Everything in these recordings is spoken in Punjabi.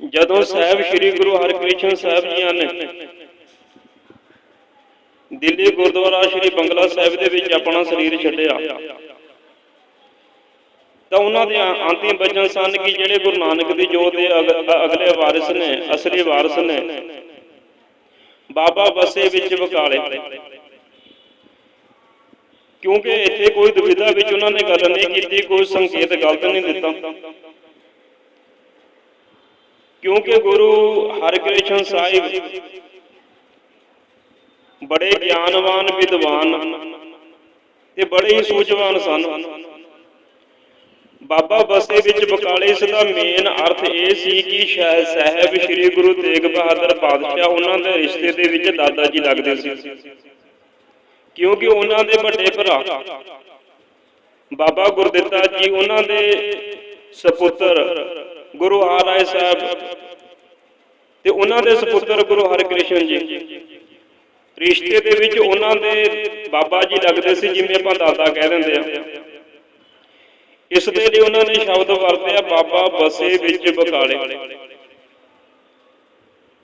ਜਦੋਂ ਸਾਹਿਬ ਸ੍ਰੀ ਗੁਰੂ ਹਰਕ੍ਰਿਸ਼ਨ ਸਾਹਿਬ ਜੀਆਂ ਨੇ। ਦਿੱਲੀ ਗੁਰਦੁਆਰਾ ਸ੍ਰੀ ਬੰਗਲਾ ਸਾਹਿਬ ਦੇ ਵਿੱਚ ਆਪਣਾ ਸਰੀਰ ਛੱਡਿਆ। ਤਾਂ ਉਹਨਾਂ ਦੇ ਅੰਤਿਮ ਬਚਨ ਸਨ ਕਿ ਜਿਹੜੇ ਗੁਰੂ ਨਾਨਕ ਦੀ ਜੋਤ ਦੇ ਅਗਲੇ ਵਾਰਿਸ ਨੇ ਅਸਲੀ ਵਾਰਿਸ ਨੇ ਬਾਬਾ ਬਸੇ ਵਿੱਚ ਬਕਾਲੇ ਕਿਉਂਕਿ ਇੱਥੇ ਕੋਈ ਦੁਵਿਧਾ ਵਿੱਚ ਉਹਨਾਂ ਨੇ ਗੱਲ ਨਹੀਂ ਕੀਤੀ ਕੋਈ ਸੰਕੇਤ ਗਲਤ ਨਹੀਂ ਦਿੱਤਾ। ਕਿਉਂਕਿ ਗੁਰੂ ਹਰਕ੍ਰਿਸ਼ਨ ਸਾਹਿਬ ਬੜੇ ਗਿਆਨਵਾਨ, ਵਿਦਵਾਨ ਤੇ ਬੜੇ ਹੀ ਸੂਝਵਾਨ ਸਨ। ਬਾਬਾ ਬਸੇ ਵਿੱਚ ਬਕਾਲੇ ਇਸ ਦਾ ਮੇਨ ਅਰਥ ਇਹ ਸੀ ਕਿ ਸ਼ਾਹ, ਸਾਹਿਬ ਸ੍ਰੀ ਗੁਰੂ ਤੇਗ ਬਹਾਦਰ ਪਾਤਸ਼ਾਹ ਉਹਨਾਂ ਦੇ ਰਿਸ਼ਤੇ ਦੇ ਵਿੱਚ ਦਾਦਾ ਜੀ ਲੱਗਦੇ ਸੀ। ਕਿਉਂਕਿ ਉਹਨਾਂ ਦੇ ਵੱਡੇ ਭਰਾ ਬਾਬਾ ਗੁਰਦਿੱਤਾ ਜੀ, ਉਹਨਾਂ ਦੇ ਸਪੁੱਤਰ ਗੁਰੂ ਹਰਿ ਸਾਹਿਬ ਤੇ ਉਹਨਾਂ ਦੇ ਸੁਪੁੱਤਰ ਗੁਰੂ ਹਰਕ੍ਰਿਸ਼ਨ ਜੀ। ਰਿਸ਼ਤੇ ਦੇ ਵਿੱਚ ਉਹਨਾਂ ਦੇ ਬਾਬਾ ਜੀ ਲੱਗਦੇ ਸੀ ਜਿਵੇਂ ਆਪਾਂ ਦਾਦਾ ਕਹਿ ਦਿੰਦੇ ਆ। ਇਸ ਦੇ ਲਈ ਉਹਨਾਂ ਨੇ ਸ਼ਬਦ ਵਰਤਿਆ, ਬਾਬਾ ਬਸੇ ਵਿੱਚ ਬਕਾਲੇ।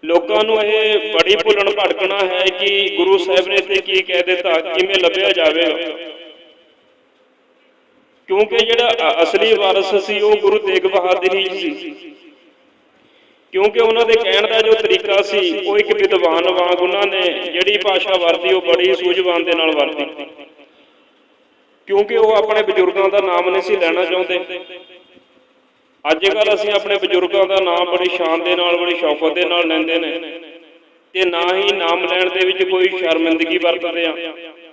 ਲੋਕਾਂ ਨੂੰ ਇਹ ਬੜੀ ਭੁੱਲਣ ਭਟਕਣਾ ਹੈ ਕਿ ਗੁਰੂ ਸਾਹਿਬ ਨੇ ਇੱਥੇ ਕੀ ਕਹਿ ਦਿੱਤਾ, ਕਿਵੇਂ ਲੱਭਿਆ ਜਾਵੇਗਾ। ਕਿਉਂਕਿ ਜਿਹੜਾ ਅਸਲੀ ਵਾਰਸ ਸੀ, ਉਹ ਗੁਰੂ ਤੇਗ ਬਹਾਦਰ ਹੀ ਸੀ। ਕਿਉਂਕਿ ਉਹਨਾਂ ਦੇ ਕਹਿਣ ਦਾ ਜੋ ਤਰੀਕਾ ਸੀ, ਉਹ ਇੱਕ ਵਿਦਵਾਨ ਵਾਂਗ ਉਹਨਾਂ ਨੇ ਜਿਹੜੀ ਭਾਸ਼ਾ ਵਰਤੀ, ਉਹ ਬੜੀ ਸੂਝਵਾਨ ਦੇ ਨਾਲ ਵਰਤੀ। ਕਿਉਂਕਿ ਉਹ ਆਪਣੇ ਬਜ਼ੁਰਗਾਂ ਦਾ ਨਾਮ ਨਹੀਂ ਸੀ ਲੈਣਾ ਚਾਹੁੰਦੇ। ਅੱਜ ਕੱਲ ਅਸੀਂ ਆਪਣੇ ਬਜ਼ੁਰਗਾਂ ਦਾ ਨਾਮ ਬੜੀ ਸ਼ਾਨ ਦੇ ਨਾਲ, ਬੜੀ ਸ਼ੌਕਤ ਦੇ ਨਾਲ ਲੈਂਦੇ ਨੇ। ਤੇ ਨਾ ਹੀ ਨਾਮ ਲੈਣ ਦੇ ਵਿੱਚ ਕੋਈ ਸ਼ਰਮਿੰਦਗੀ ਵਰਤਦੇ ਆ।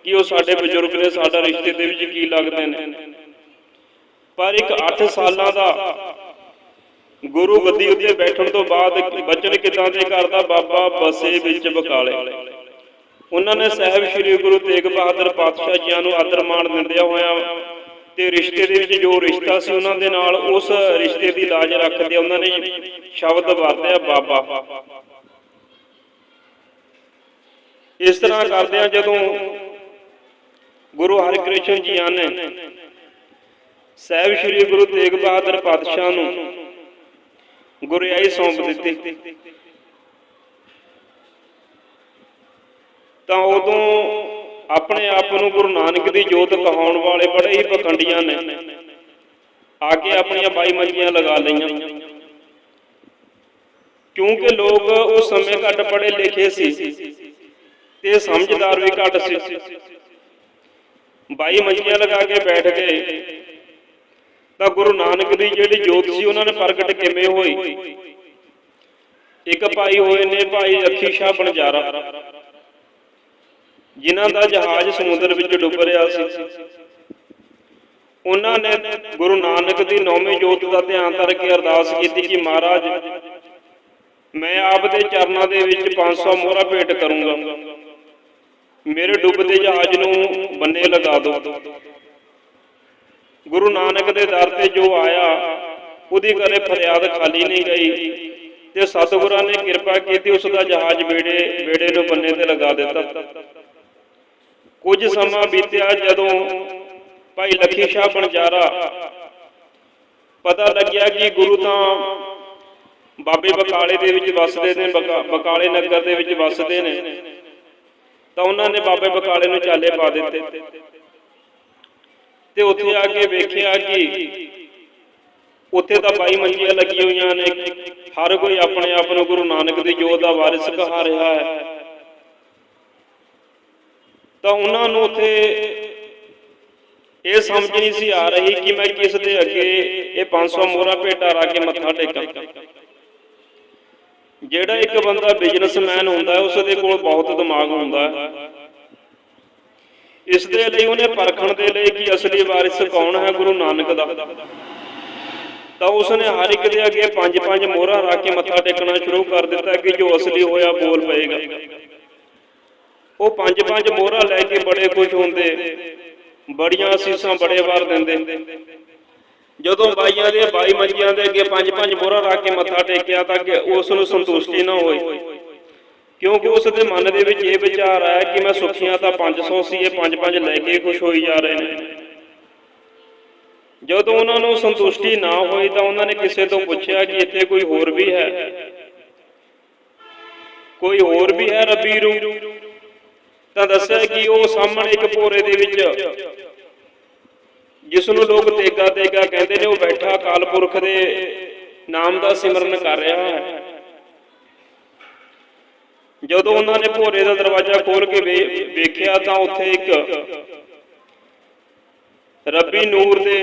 ਕਿ ਉਹ ਸਾਡੇ ਬਜ਼ੁਰਗ ਨੇ, ਸਾਡਾ ਰਿਸ਼ਤੇ ਦੇ ਵਿੱਚ ਕੀ ਲੱਗਦੇ ਨੇ। ਪਰ ਇੱਕ 8 ਸਾਲਾਂ ਦਾ ਗੁਰੂ ਗੱਦੀ ਉੱਤੇ ਬੈਠਣ ਤੋਂ ਬਾਅਦ ਬਚਨ ਕਿਦਾਂ ਦੇ ਕਰਦਾ ਬਾਬਾ ਬਸੇ ਵਿੱਚ ਬਕਾਲੇ। ਉਹਨਾਂ ਨੇ ਸਾਹਿਬ ਸ੍ਰੀ ਗੁਰੂ ਤੇਗ ਬਹਾਦਰ ਪਾਤਸ਼ਾਹ ਜੀਆਂ ਨੂੰ ਆਦਰ ਮਾਣ ਦਿੰਦਿਆਂ ਹੋਇਆਂ ਤੇ ਰਿਸ਼ਤੇ ਦੇ ਵਿੱਚ ਜੋ ਰਿਸ਼ਤਾ ਸੀ ਉਹਨਾਂ ਦੇ ਨਾਲ ਉਸ ਰਿਸ਼ਤੇ ਦੀ ਲਾਜ ਰੱਖਦੇ ਉਹਨਾਂ ਨੇ ਸ਼ਬਦ ਵਰਤਿਆ ਬਾਬਾ। ਇਸ ਤਰ੍ਹਾਂ ਕਰਦਿਆਂ ਜਦੋਂ ਗੁਰੂ ਹਰਿਕ੍ਰਿਸ਼ਨ ਜੀਆਂ ਨੇ ਸਾਹਿਬ ਸ੍ਰੀ ਗੁਰੂ ਤੇਗ ਬਹਾਦਰ ਪਾਤਸ਼ਾਹ ਨੂੰ ਗੁਰਿਆਈ ਸੌਂਪ ਦਿੱਤੀ। ਤਾਂ ਉਦੋਂ ਆਪਣੇ ਆਪ ਨੂੰ ਗੁਰੂ ਨਾਨਕ ਦੀ ਜੋਤ ਕਹਾਉਣ ਵਾਲੇ ਬੜੇ ਹੀ ਪਖੰਡੀਆਂ ਨੇ। ਆ ਕੇ ਆਪਣੀਆਂ ਬਾਈ ਮੰਜੀਆਂ ਲਗਾ ਲਈਆਂ। ਕਿਉਂਕਿ ਲੋਕ ਉਸ ਸਮੇਂ ਘੱਟ ਪੜ੍ਹੇ ਲਿਖੇ ਸੀ ਤੇ ਸਮਝਦਾਰ ਵੀ ਘੱਟ ਸੀ। ਬਾਈ ਮੰਜੀਆਂ ਲਗਾ ਕੇ ਬੈਠ ਗਏ। ਤਾਂ ਗੁਰੂ ਨਾਨਕ ਦੀ ਜਿਹੜੀ ਜੋਤ ਸੀ, ਉਹਨਾਂ ਨੇ ਪ੍ਰਗਟ ਕਿਵੇਂ ਹੋਈ? ਇੱਕ ਭਾਈ ਹੋਏ ਨੇ, ਭਾਈ ਅੱਖੀ ਸ਼ਾਹ ਬਣਜਾਰਾ, ਜਿਨ੍ਹਾਂ ਦਾ ਜਹਾਜ਼ ਸਮੁੰਦਰ ਵਿੱਚ ਡੁੱਬ ਰਿਹਾ ਸੀ। ਉਹਨਾਂ ਨੇ ਗੁਰੂ ਨਾਨਕ ਦੀ ਨੌਵੀਂ ਜੋਤ ਦਾ ਧਿਆਨ ਕਰਕੇ ਅਰਦਾਸ ਕੀਤੀ ਕਿ ਮਹਾਰਾਜ, ਮੈਂ ਆਪ ਦੇ ਚਰਨਾਂ ਦੇ ਵਿੱਚ 500 ਮੋਹਰਾ ਭੇਟ ਕਰੂੰਗਾ। ਮੇਰੇ ਡੁੱਬਦੇ ਜਹਾਜ਼ ਨੂੰ ਬੰਨੇ ਲਗਾ ਦਿਓ। ਗੁਰੂ ਨਾਨਕ ਦੇ ਦਰ ਤੇ ਜੋ ਆਇਆ, ਉਹਦੀ ਕਰੇ ਫਰਿਆਦ ਖਾਲੀ ਨਹੀਂ ਗਈ। ਤੇ ਸਤਿਗੁਰਾਂ ਨੇ ਕਿਰਪਾ ਕੀਤੀ, ਉਸ ਦਾ ਜਹਾਜ਼ ਬੇੜੇ ਬੇੜੇ ਨੂੰ ਬੰਨੇ ਤੇ ਲਗਾ ਦਿੱਤਾ। ਕੁਝ ਸਮਾਂ ਬੀਤਿਆ ਜਦੋਂ ਭਾਈ ਲੱਖੀ ਸ਼ਾਹ ਬਣਜਾਰਾ, ਪਤਾ ਲੱਗਿਆ ਕਿ ਗੁਰੂ ਤਾਂ ਬਾਬੇ ਬਕਾਲੇ ਦੇ ਵਿੱਚ ਵੱਸਦੇ ਨੇ ਬਕਾਲੇ ਨਗਰ ਦੇ ਵਿੱਚ ਵੱਸਦੇ ਨੇ। ਤਾਂ ਉਹਨਾਂ ਨੇ ਬਾਬੇ ਬਕਾਲੇ ਨੂੰ ਚਾਲੇ ਪਾ ਦਿੱਤੇ। ਤੇ ਉੱਥੇ ਆ ਕੇ ਵੇਖਿਆ ਕਿ ਉੱਥੇ ਤਾਂ ਬਾਈ ਮੰਜੀਆਂ ਲੱਗੀਆਂ ਹੋਈਆਂ ਨੇ। ਹਰ ਕੋਈ ਆਪਣੇ ਆਪ ਨੂੰ ਗੁਰੂ ਨਾਨਕ ਦੀ ਜੋਤ ਦਾ ਵਾਰਿਸ ਕਹਾ ਰਿਹਾ ਹੈ। ਤਾਂ ਉਹਨਾਂ ਨੂੰ ਉੱਥੇ ਇਹ ਸਮਝ ਨਹੀਂ ਸੀ ਆ ਰਹੀ ਕਿ ਮੈਂ ਕਿਸ ਦੇ ਅੱਗੇ ਇਹ 500 ਮੋਹਰਾ ਭੇਟਾ ਰਾ ਕੇ ਮੱਥਾ ਟੇਕਾਂ। ਜਿਹੜਾ ਇੱਕ ਬੰਦਾ ਬਿਜ਼ਨਸਮੈਨ ਹੁੰਦਾ ਹੈ ਉਸ ਦੇ ਕੋਲ ਬਹੁਤ ਦਿਮਾਗ ਹੁੰਦਾ। ਹੈ ਇਸ ਦੇ ਲਈ ਉਹਨੇ ਪਰਖਣ ਦੇ ਲਈ ਕਿ ਅਸਲੀ ਵਾਰਿਸ ਕੌਣ ਹੈ, ਗੁਰੂ ਨਾਨਕ ਦਾ। ਤਾਂ ਉਸਨੇ ਹਰ ਇੱਕ ਦੇ ਅੱਗੇ ਪੰਜ ਪੰਜ ਮੋਹਰਾ ਰੱਖ ਕੇ ਮੱਥਾ ਟੇਕਣਾ ਸ਼ੁਰੂ ਕਰ ਦਿੱਤਾ ਕਿ ਜੋ ਅਸਲੀ ਹੋਇਆ ਬੋਲ ਪਏਗਾ। ਉਹ ਪੰਜ ਪੰਜ ਮੋਹਰਾ ਲੈ ਕੇ ਬੜੇ ਖੁਸ਼ ਹੁੰਦੇ। ਬੜੀਆਂ ਅਸੀਸਾਂ ਬੜੇ ਵਾਰ ਦਿੰਦੇ। ਜਦੋਂ ਬਾਈਆਂ ਦੇ, ਬਾਈ ਮੰਜੀਆਂ ਦੇ ਅੱਗੇ ਪੰਜ ਪੰਜ ਮੋਹਰਾਂ ਰੱਖ ਕੇ ਮੱਥਾ ਟੇਕਿਆ ਤਾਂ ਕਿ ਉਸ ਨੂੰ ਸੰਤੁਸ਼ਟੀ ਨਾ ਹੋਈ ਕਿਉਂਕਿ ਉਸ ਦੇ ਮਨ ਦੇ ਵਿੱਚ ਇਹ ਵਿਚਾਰ ਆਇਆ ਕਿ ਮੈਂ ਸੁਖੀਆਂ ਤਾਂ 500 ਸੀ ਇਹ 5-5 ਲੈ ਕੇ ਖੁਸ਼ ਹੋਈ ਜਾ ਰਹੇ ਨੇ। ਜਦੋਂ ਉਹਨਾਂ ਨੂੰ ਸੰਤੁਸ਼ਟੀ ਨਾ ਹੋਈ ਤਾਂ ਉਹਨਾਂ ਨੇ ਕਿਸੇ ਤੋਂ ਪੁੱਛਿਆ ਕਿ ਇੱਥੇ ਕੋਈ ਹੋਰ ਵੀ ਹੈ। ਕੋਈ ਹੋਰ ਵੀ ਹੈ ਰੱਬੀ ਰੂ ਤਾਂ ਦੱਸਿਆ ਕਿ ਉਹ ਸਾਹਮਣੇ ਇੱਕ ਭੋਰੇ ਦੇ ਵਿੱਚ ਜਿਸ ਨੂੰ ਲੋਕ ਤੇਗਾ ਤੇਗਾ ਕਹਿੰਦੇ ਨੇ, ਉਹ ਬੈਠਾ ਅਕਾਲ ਪੁਰਖ ਦੇ ਨਾਮ ਦਾ ਸਿਮਰਨ ਕਰ ਰਿਹਾ ਹੈ। ਜਦੋਂ ਉਹਨਾਂ ਨੇ ਭੋਰੇ ਦਾ ਦਰਵਾਜ਼ਾ ਖੋਲ ਕੇ ਵੇਖਿਆ ਤਾਂ ਉੱਥੇ ਇੱਕ ਰੱਬੀ ਨੂਰ ਦੇ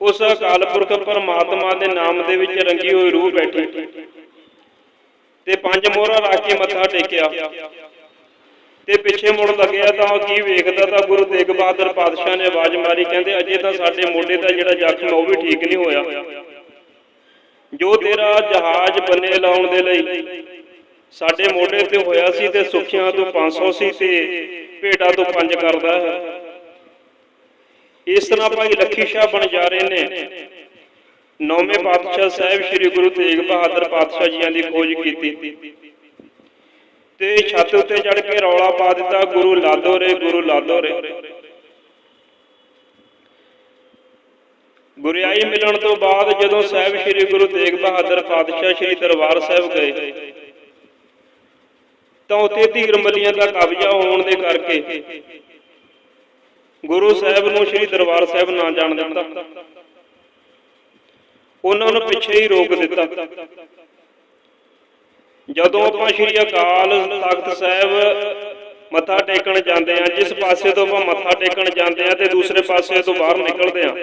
ਉਸ ਅਕਾਲ ਪੁਰਖ ਪਰਮਾਤਮਾ ਦੇ ਨਾਮ ਦੇ ਵਿੱਚ ਰੰਗੀ ਹੋਈ ਰੂਹ ਬੈਠੀ ਤੇ ਪੰਜ ਮੋਹਰਾਂ ਰੱਖ ਕੇ ਮੱਥਾ ਟੇਕਿਆ ਤੇ ਪਿੱਛੇ ਮੁੜ ਲੱਗਿਆ ਤਾਂ ਉਹ ਕੀ ਵੇਖਦਾ ਤਾਂ ਗੁਰੂ ਤੇਗ ਬਹਾਦਰ ਪਾਤਸ਼ਾਹ ਨੇ ਆਵਾਜ਼ ਮਾਰੀ, ਕਹਿੰਦੇ ਅਜੇ ਤਾਂ ਸਾਡੇ ਮੋਢੇ ਦਾ ਜਿਹੜਾ ਜ਼ਖਮ ਹੈ ਉਹ ਵੀ ਠੀਕ ਨਹੀਂ ਹੋਇਆ। ਜੋ ਤੇਰਾ ਜਹਾਜ਼ ਬੰਨੇ ਲਾਉਣ ਦੇ ਲਈ ਸਾਡੇ ਮੋਢੇ ਤੇ ਹੋਇਆ ਸੀ ਤੇ ਸੁਖੀਆਂ ਤੋਂ 500 ਸੀ ਤੇ ਭੇਟਾ ਤੋਂ 5 ਕਰਦਾ ਹੈ। ਇਸ ਤਰ੍ਹਾਂ ਭਾਈ ਲੱਖੀ ਸ਼ਾਹ ਬਣ ਜਾ ਰਹੇ ਨੇ। ਨੌਵੇਂ ਪਾਤਸ਼ਾਹ ਸਾਹਿਬ ਸ੍ਰੀ ਗੁਰੂ ਤੇਗ ਬਹਾਦਰ ਪਾਤਸ਼ਾਹ ਜੀਆਂ ਦੀ ਖੋਜ ਕੀਤੀ। ਤੇ ਛੱਤ ਉੱਤੇ ਚੜ ਕੇ ਰੌਲਾ ਪਾ ਦਿੱਤਾ, ਗੁਰੂ ਲਾਦੋ ਰੇ, ਗੁਰੂ ਲਾਦੋ ਰੇ। ਗੁਰਿਆਈ ਮਿਲਣ ਤੋਂ ਬਾਅਦ ਜਦੋਂ ਸਾਹਿਬ ਸ੍ਰੀ ਗੁਰੂ ਤੇਗ ਬਹਾਦਰ ਪਾਤਸ਼ਾਹ ਸ੍ਰੀ ਦਰਬਾਰ ਸਾਹਿਬ ਗਏ ਤਾਂ ਉੱਥੇ ਧੀਰ ਮੱਲੀਆਂ ਦਾ ਕਬਜ਼ਾ ਹੋਣ ਦੇ ਕਰਕੇ ਗੁਰੂ ਸਾਹਿਬ ਨੂੰ ਸ੍ਰੀ ਦਰਬਾਰ ਸਾਹਿਬ ਨਾ ਜਾਣ ਦਿੱਤਾ। ਉਹਨਾਂ ਨੂੰ ਪਿੱਛੇ ਹੀ ਰੋਕ ਦਿੱਤਾ। ਜਦੋਂ ਆਪਾਂ ਸ੍ਰੀ ਅਕਾਲ ਤਖਤ ਸਾਹਿਬ ਮੱਥਾ ਟੇਕਣ ਜਾਂਦੇ ਆ ਜਿਸ ਪਾਸੇ ਤੋਂ ਆਪਾਂ ਮੱਥਾ ਟੇਕਣ ਜਾਂਦੇ ਆ ਤੇ ਦੂਸਰੇ ਪਾਸੇ ਤੋਂ ਬਾਹਰ ਨਿਕਲਦੇ ਆ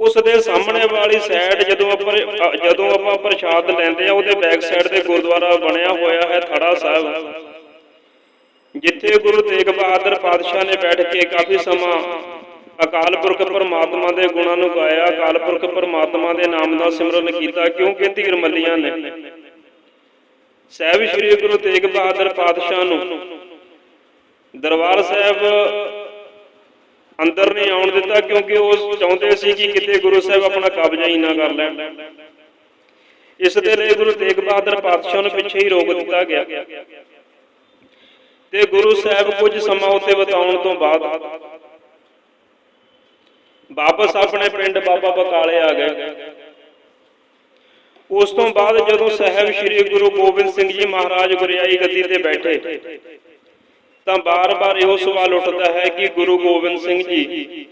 ਉਸ ਦੇ ਸਾਹਮਣੇ ਵਾਲੀ ਸਾਈਡ ਜਦੋਂ ਆਪਾਂ ਜਦੋਂ ਆਪਾਂ ਪ੍ਰਸ਼ਾਦ ਲੈਂਦੇ ਆ, ਉਹਦੇ ਬੈਕ ਸਾਈਡ ਤੇ ਗੁਰਦੁਆਰਾ ਬਣਿਆ ਹੋਇਆ ਹੈ ਥੜਾ ਸਾਹਿਬ। ਜਿੱਥੇ ਗੁਰੂ ਤੇਗ ਬਹਾਦਰ ਪਾਤਸ਼ਾਹ ਨੇ ਬੈਠ ਕੇ ਕਾਫੀ ਸਮਾਂ ਅਕਾਲ ਪੁਰਖ ਪਰਮਾਤਮਾ ਦੇ ਗੁਣਾਂ ਨੂੰ ਗਾਇਆ, ਅਕਾਲ ਪੁਰਖ ਪਰਮਾਤਮਾ ਦੇ ਨਾਮ ਦਾ ਸਿਮਰਨ ਕੀਤਾ, ਕਿਉਂਕਿ ਧੀਰ ਮੱਲੀਆਂ ਨੇ। ਸਾਹਿਬ ਸ੍ਰੀ ਗੁਰੂ ਤੇਗ ਬਹਾਦਰ ਪਾਤਸ਼ਾਹ ਨੂੰ ਦਰਬਾਰ ਸਾਹਿਬ ਅੰਦਰ ਨਹੀਂ ਆਉਣ ਦਿੱਤਾ ਕਿਉਂਕਿ ਉਹ ਚਾਹੁੰਦੇ ਸੀ ਕਿ ਕਿਤੇ ਗੁਰੂ ਸਾਹਿਬ ਆਪਣਾ ਕਬਜ਼ਾ ਹੀ ਨਾ ਕਰ ਲੈਣ। ਇਸ ਦੇ ਲਈ ਗੁਰੂ ਤੇਗ ਬਹਾਦਰ ਪਾਤਸ਼ਾਹ ਨੂੰ ਪਿੱਛੇ ਹੀ ਰੋਕ ਦਿੱਤਾ ਗਿਆ। ਤੇ ਗੁਰੂ ਸਾਹਿਬ ਕੁਝ ਸਮਾਂ ਉੱਤੇ ਬਤਾਉਣ ਤੋਂ ਬਾਅਦ ਵਾਪਸ ਆਪਣੇ ਪਿੰਡ ਬਾਬਾ ਬਕਾਲੇ ਆ ਗਏ। ਉਸ ਤੋਂ ਬਾਅਦ ਜਦੋਂ ਸਾਹਿਬ ਸ੍ਰੀ ਗੁਰੂ ਗੋਬਿੰਦ ਸਿੰਘ ਜੀ ਮਹਾਰਾਜ ਗੁਰਿਆਈ ਗੱਦੀ ਤੇ ਬੈਠੇ ਤਾਂ ਬਾਰ-ਬਾਰ ਇਹੋ ਸਵਾਲ ਉੱਠਦਾ ਹੈ ਕਿ ਗੁਰੂ ਗੋਬਿੰਦ ਸਿੰਘ ਜੀ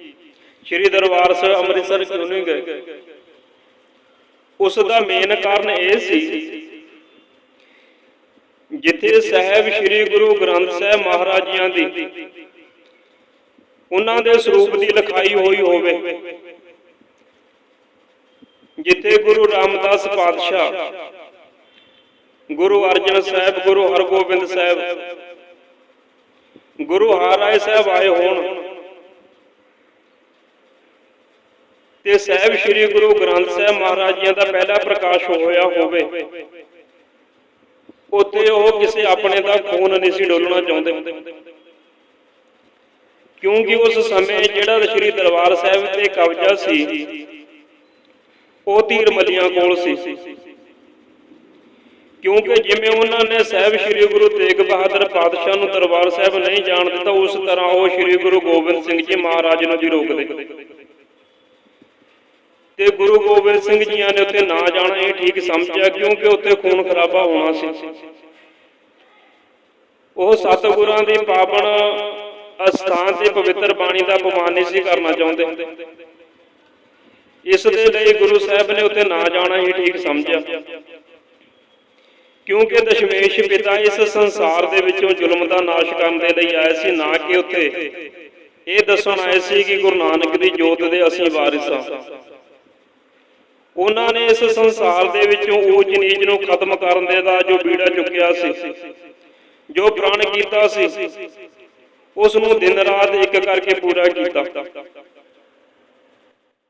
ਸ੍ਰੀ ਦਰਬਾਰ ਸਾਹਿਬ ਅੰਮ੍ਰਿਤਸਰ ਕਿਉਂ ਨਹੀਂ ਗਏ? ਉਸ ਦਾ ਮੇਨ ਕਾਰਨ ਇਹ ਸੀ ਜਿੱਥੇ ਸਾਹਿਬ ਸ੍ਰੀ ਗੁਰੂ ਗ੍ਰੰਥ ਸਾਹਿਬ ਮਹਾਰਾਜ ਜੀਆਂ ਦੀ ਉਹਨਾਂ ਦੇ ਸਰੂਪ ਦੀ ਲਿਖਾਈ ਹੋਈ ਹੋਵੇ, ਜਿੱਥੇ ਗੁਰੂ ਰਾਮਦਾਸ ਪਾਤਸ਼ਾਹ ਗੁਰੂ ਅਰਜਨ ਸਾਹਿਬ, ਗੁਰੂ ਹਰਗੋਬਿੰਦ ਸਾਹਿਬ ਗੁਰੂ ਹਰਿਰਾਏ ਸਾਹਿਬ ਆਏ ਹੋਣ। ਤੇ ਸਾਹਿਬ ਸ੍ਰੀ ਗੁਰੂ ਗ੍ਰੰਥ ਸਾਹਿਬ ਮਹਾਰਾਜ ਜੀ ਦਾ ਪਹਿਲਾ ਪ੍ਰਕਾਸ਼ ਹੋਇਆ ਹੋਵੇ। ਉੱਥੇ ਉਹ ਕਿਸੇ ਆਪਣੇ ਦਾ ਖੂਨ ਨਹੀਂ ਸੀ ਡੋਲਣਾ ਚਾਹੁੰਦੇ। ਕਿਉਂਕਿ ਉਸ ਸਮੇਂ ਜਿਹੜਾ ਸ੍ਰੀ ਦਰਬਾਰ ਸਾਹਿਬ ਤੇ ਕਬਜ਼ਾ ਸੀ, ਉਹ ਤੀਰ ਮਲੀਆਂ ਕੋਲ ਸੀ। ਕਿਉਂਕਿ ਜਿਵੇਂ ਉਹਨਾਂ ਨੇ ਸਾਹਿਬ ਸ੍ਰੀ ਗੁਰੂ ਤੇਗ ਬਹਾਦਰ ਪਾਤਸ਼ਾਹ ਨੂੰ ਦਰਬਾਰ ਸਾਹਿਬ ਨਹੀਂ ਜਾਣ ਦਿੱਤਾ, ਉਸ ਤਰ੍ਹਾਂ ਉਹ ਸ੍ਰੀ ਗੁਰੂ ਗੋਬਿੰਦ ਸਿੰਘ ਜੀ ਮਹਾਰਾਜ ਨੂੰ ਵੀ ਰੋਕਦੇ। ਤੇ ਗੁਰੂ ਗੋਬਿੰਦ ਸਿੰਘ ਜੀਆਂ ਨੇ ਉੱਥੇ ਨਾ ਜਾਣਾ, ਇਹ ਠੀਕ ਸਮਝਿਆ, ਕਿਉਂਕਿ ਉੱਥੇ ਖੂਨ ਖਰਾਬਾ ਹੋਣਾ ਸੀ। ਉਹ ਸਤਿਗੁਰਾਂ ਦੀ ਪਾਵਨ ਅਸਥਾਨ ਤੇ ਪਵਿੱਤਰ ਬਾਣੀ ਦਾ ਅਪਮਾਨ ਨਹੀਂ ਸੀ ਕਰਨਾ ਚਾਹੁੰਦੇ। ਇਸ ਦੇ ਲਈ ਗੁਰੂ ਸਾਹਿਬ ਨੇ ਉੱਥੇ ਨਾ ਜਾਣਾ ਹੀ ਠੀਕ ਸਮਝਿਆ। ਕਿਉਂਕਿ ਦਸ਼ਮੇਸ਼ ਪਿਤਾ ਇਸ ਸੰਸਾਰ ਦੇ ਵਿੱਚੋਂ ਜ਼ੁਲਮ ਦਾ ਨਾਸ਼ ਕਰਨ ਦੇ ਲਈ ਆਏ ਸੀ, ਨਾ ਕਿ ਉੱਥੇ। ਇਹ ਦੱਸਣ ਆਏ ਸੀ ਕਿ ਗੁਰੂ ਨਾਨਕ ਦੀ ਜੋਤ ਦੇ ਅਸੀਂ ਵਾਰਿਸ ਹਾਂ। ਉਹਨਾਂ ਨੇ ਇਸ ਸੰਸਾਰ ਦੇ ਵਿੱਚੋਂ ਊਚ ਨੀਚ ਨੂੰ ਖਤਮ ਕਰਨ ਦੇ ਦਾ ਜੋ ਬੀੜਾ ਚੁੱਕਿਆ ਸੀ, ਜੋ ਪ੍ਰਣ ਕੀਤਾ ਸੀ, ਉਸ ਨੂੰ ਦਿਨ ਰਾਤ ਇੱਕ ਕਰਕੇ ਪੂਰਾ ਕੀਤਾ।